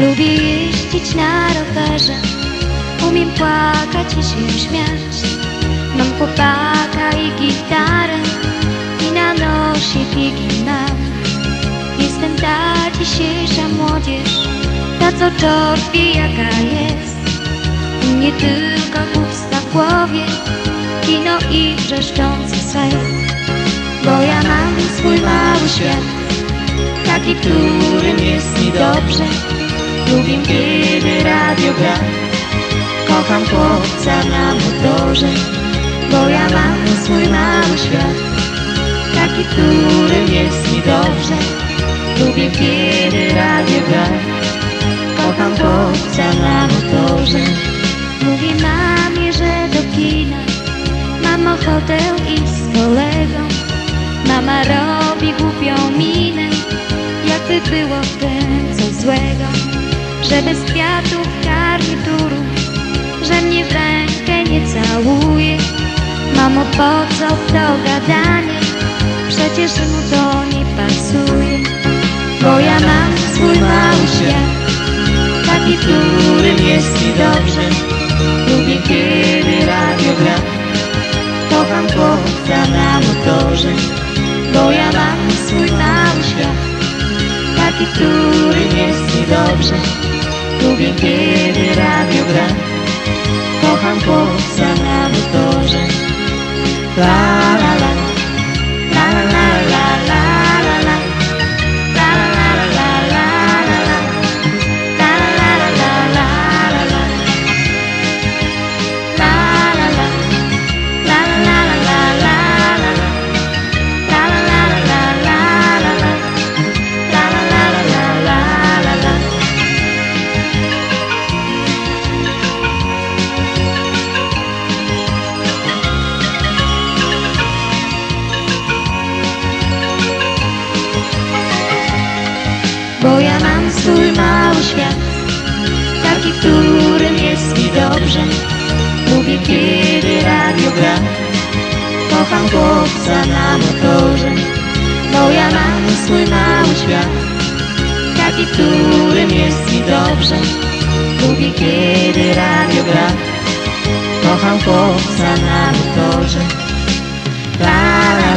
Lubię jeździć na rowerze. Umiem płakać i się śmiać. Mam chłopaka i gitarę I na nosie biegi mam. Jestem ta dzisiejsza młodzież Ta co czort jaka jest. I nie tylko pusta w głowie Kino i wrzeszczący swej Bo ja mam swój mały świat Taki, którym jest mi dobrze Lubię kiedy radio gra. Kocham chłopca na motorze Bo ja mam swój mały świat. Taki, którym jest mi dobrze Lubię kiedy radio gra. Kocham chłopca na motorze Mówię mamie, że do kina Mam ochotę iść z kolegą. Mama robi głupią minę Jakby było Że bez kwiatów garnituru Że mnie w rękę nie całuje. Mamo po co to gadanie Przecież mu to nie pasuje Bo ja mam swój mały świat Taki, którym jest mi dobrze. Lubię kiedy radio gra. Kocham chłopca na motorze Bo ja mam swój mały świat Taki, którym jest mi dobrze Lubię kiedy radio gra. Kocham chłopca na motorze dobrze. Lubię kiedy radio gra. Kocham chłopca na motorze. Bo ja mam swój mały świat. Taki, którym jest mi dobrze. Lubię kiedy radio gra. Kocham chłopca na motorze. La la